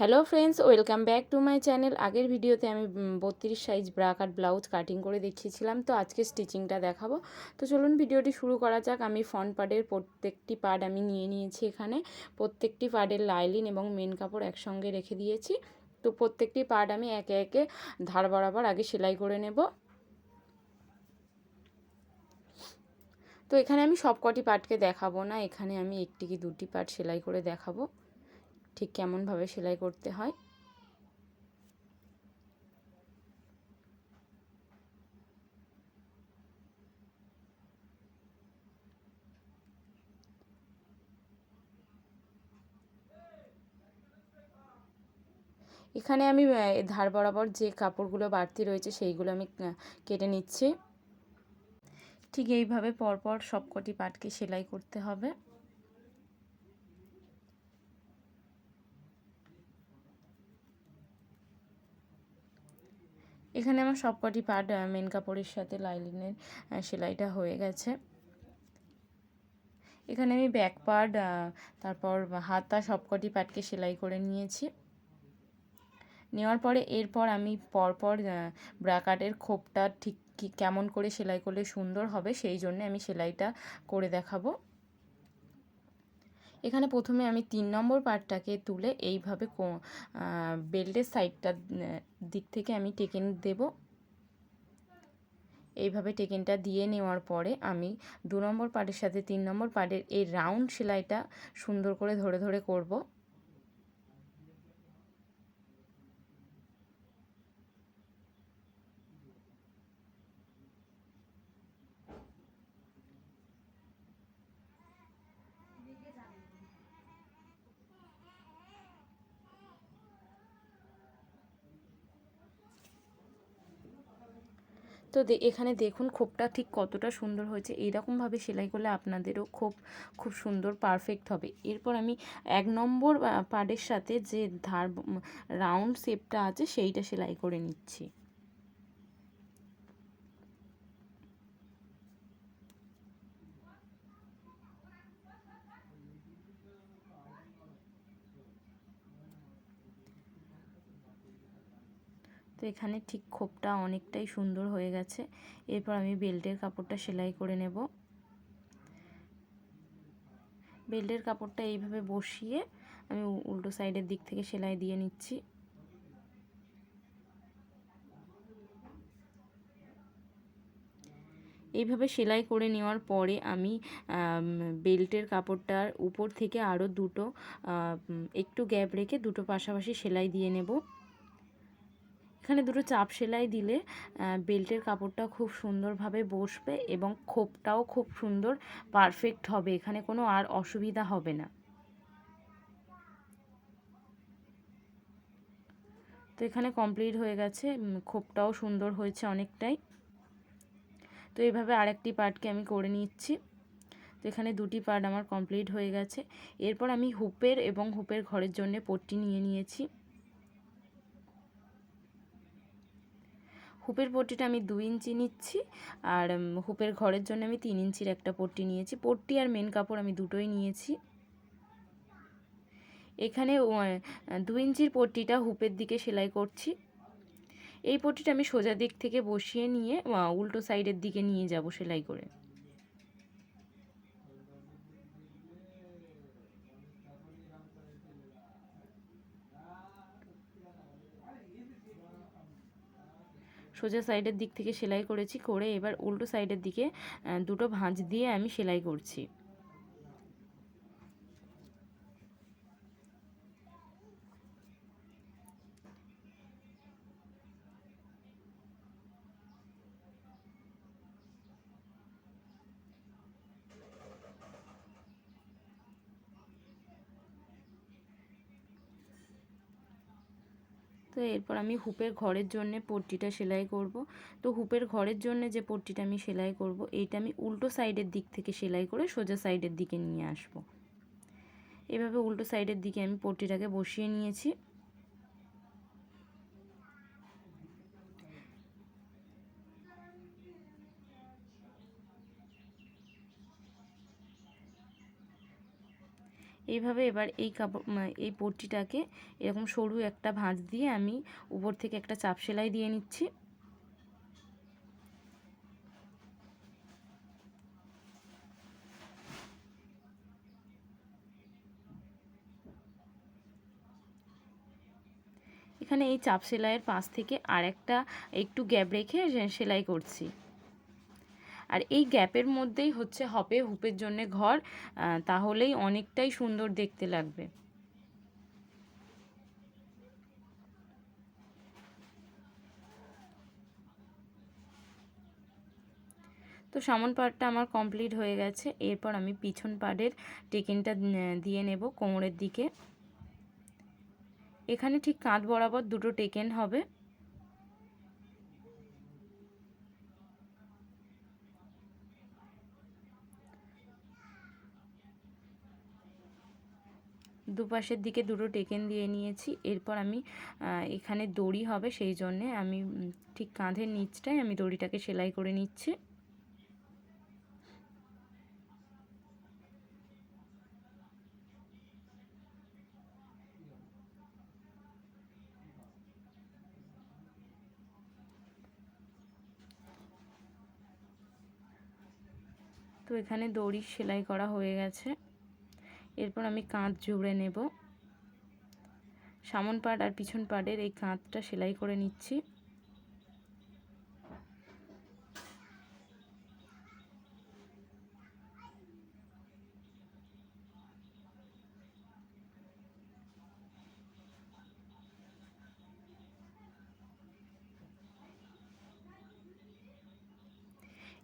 Hello friends welcome back to my channel আগের ভিডিওতে আমি বত্রিশ size bra cut blouse cutting করে দেখিয়েছিলাম। তো আজকে স্টিচিংটা দেখাবো। তো চলুন ভিডিওটি শুরু করা যাক। আমি ফ্রন্ট পার্টের প্রত্যেকটি পার্ট আমি নিয়ে নিয়েছি এখানে। প্রত্যেকটি পার্টের লাইলিন এবং মেন কাপড় একসঙ্গে রেখে দিয়েছি। তো প্রত্যেকটি পার্ট আমি একে একে ধার বরাবর আগে সেলাই করে নেব। তো এখানে আমি সব কটি পার্টকে দেখাবো না। এখানে আমি একটি কি দুটি পার্ট সেলাই করে দেখাবো। ঠিক কেমনভাবে সেলাই করতে হয়। এখানে আমি ধার বরাবর যে কাপড়গুলো বাড়তি রয়েছে সেইগুলো আমি কেটে নিচ্ছি। ঠিক এইভাবে পরপর সবকটি পাটকে সেলাই করতে হবে। এখানে আমার সবকটি পার্ট মেন কাপড়ের সাথে লাইলিনের সেলাইটা হয়ে গেছে। এখানে আমি ব্যাক পার্ট তারপর হাতা সবকটি পার্টকে সেলাই করে নিয়েছি। নেওয়ার পরে এরপর আমি পরপর ব্রাকাটের খোপটা ঠিক কেমন করে সেলাই করলে সুন্দর হবে সেই জন্য আমি সেলাইটা করে দেখাবো। এখানে প্রথমে আমি তিন নম্বর পার্টটাকে তুলে এইভাবে বেল্টের সাইডটার দিক থেকে আমি টেকেন দেব। এইভাবে টেকেনটা দিয়ে নেওয়ার পরে আমি দু নম্বর পার্টের সাথে তিন নম্বর পার্টের এই রাউন্ড সেলাইটা সুন্দর করে ধরে ধরে করব। তো এখানে দেখুন খোপটা ঠিক কতটা সুন্দর হয়েছে। এইরকমভাবে সেলাই করলে আপনাদেরও খোপ খুব সুন্দর পারফেক্ট হবে। এরপর আমি এক নম্বর পাড়ের সাথে যে ধার রাউন্ড শেপটা আছে সেইটা সেলাই করে নিচ্ছি। তো এখানে ঠিক খোপটা অনেকটাই সুন্দর হয়ে গেছে। এরপর আমি বেল্টের কাপড়টা সেলাই করে নেব। বেল্টের কাপড়টা এইভাবে বসিয়ে আমি উল্টো সাইডের দিক থেকে সেলাই দিয়ে নিচ্ছি। এইভাবে সেলাই করে নেওয়ার পরে আমি বেল্টের কাপড়টার উপর থেকে আরও দুটো একটু গ্যাপ রেখে দুটো পাশাপাশি সেলাই দিয়ে নেব। এখানে দুটো চাপ সেলাই দিলে বেল্টের কাপড়টা খুব সুন্দরভাবে বসবে এবং খোপটাও খুব সুন্দর পারফেক্ট হবে। এখানে কোনো আর অসুবিধা হবে না। তো এখানে কমপ্লিট হয়ে গেছে। খোপটাও সুন্দর হয়েছে অনেকটাই। তো এইভাবে আরেকটি পার্টকে আমি করে নিচ্ছি। তো এখানে দুটি পার্ট আমার কমপ্লিট হয়ে গেছে। এরপর আমি হুপের এবং হুপের ঘরের জন্য পট্টি নিয়ে নিয়েছি। হুপের পট্টিটা আমি দু ইঞ্চি নিচ্ছি, আর হুপের ঘরের জন্য আমি তিন ইঞ্চির একটা পট্টি নিয়েছি। পট্টি আর মেন কাপড় আমি দুটোই নিয়েছি। এখানে দু ইঞ্চির পট্টিটা হুপের দিকে সেলাই করছি। এই পট্টিটা আমি সোজা দিক থেকে বসিয়ে নিয়ে উল্টো সাইডের দিকে নিয়ে যাব সেলাই করে। সোজা সাইডের দিক থেকে সেলাই করেছি, করে এবার উল্টো সাইডের দিকে দুটো ভাঁজ দিয়ে আমি সেলাই করছি। তো এরপর আমি হুপের ঘরের জন্য পট্টিটা সেলাই করব। তো হুপের ঘরের জন্য যে পট্টিটা আমি সেলাই করব, এইটা আমি উল্টো সাইডের দিক থেকে সেলাই করে সোজা সাইডের দিকে নিয়ে আসব। এভাবে উল্টো সাইডের দিকে আমি পট্টিটাকে বসিয়ে নিয়েছি। এইভাবে এবার এই কাপড় এই পট্টিটাকে এরকম সরু একটা ভাঁজ দিয়ে আমি উপর থেকে একটা চাপ সেলাই দিয়ে নিচ্ছি। এখানে এই চাপ সেলাইয়ের পাশ থেকে আরেকটা একটু গ্যাপ রেখে সেলাই করছি। আর এই গ্যাপের মধ্যেই হচ্ছে হবে হুপের জন্যে ঘর তাহলেই অনেকটাই সুন্দর দেখতে লাগবে। তো সামন পাড়টা আমার কমপ্লিট হয়ে গেছে। এরপর আমি পিছন পাড়ের টেকেনটা দিয়ে নেব কোমরের দিকে। এখানে ঠিক কাঁধ বরাবর দুটো টেকেন হবে। দুপাশের দিকে দুটো টেকেন দিয়ে নিয়েছি। এরপর আমি এখানে দড়ি হবে, সেই জন্যে আমি ঠিক কাঁধের নিচটাই আমি দড়িটাকে সেলাই করে নিচ্ছি। তো এখানে দড়ি সেলাই করা হয়ে গেছে। এরপর আমি কাঁধ জুড়ে নেব। সামন পাট আর পিছন পাটের এই কাঁধটা সেলাই করে নিচ্ছি।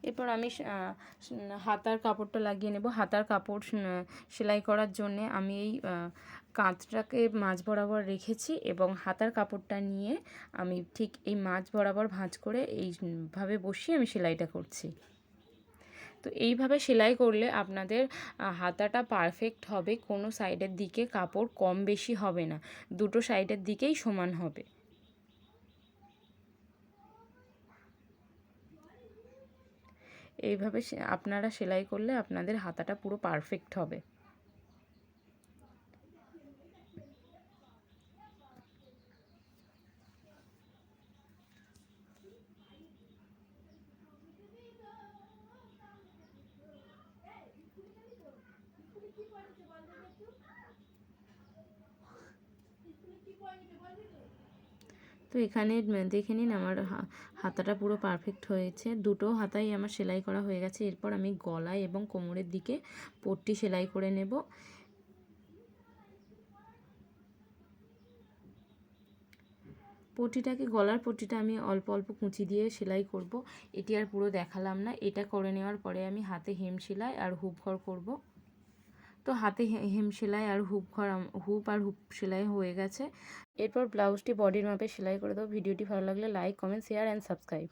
এরপর আমি হাতার কাপড়টা লাগিয়ে নেব। হাতার কাপড় সেলাই করার জন্যে আমি এই কাঁচটাকে মাঝ বরাবর রেখেছি এবং হাতার কাপড়টা নিয়ে আমি ঠিক এই মাঝ বরাবর ভাঁজ করে এইভাবে বসিয়ে আমি সেলাইটা করছি। তো এইভাবে সেলাই করলে আপনাদের হাতাটা পারফেক্ট হবে, কোনো সাইডের দিকে কাপড় কম বেশি হবে না। দুটো সাইডের দিকেই সমান হবে। এইভাবে আপনারা সেলাই করলে আপনাদের হাতাটা পুরো পারফেক্ট হবে। তো এখানে দেখে নিন আমার হাতাটা পুরো পারফেক্ট হয়েছে। দুটো হাতাই আমার সেলাই করা হয়ে গেছে। এরপর আমি গলায় এবং কোমরের দিকে পট্টি সেলাই করে নেব। পটিটাকে গলার পটিটা আমি অল্প অল্প কুচি দিয়ে সেলাই করব। এটি আর পুরো দেখালাম না। এটা করে নেওয়ার পরে আমি হাতে হেম সেলাই আর হুপ ঘর করব। তো হাতে হেম সেলাই আর হুপ ঘর হুপ আর হুপ সেলাই হয়ে গেছে। এরপর ব্লাউজটি বডির মাপে সেলাই করে দেবো ভিডিওটি ভালো লাগলে like, comment, share and subscribe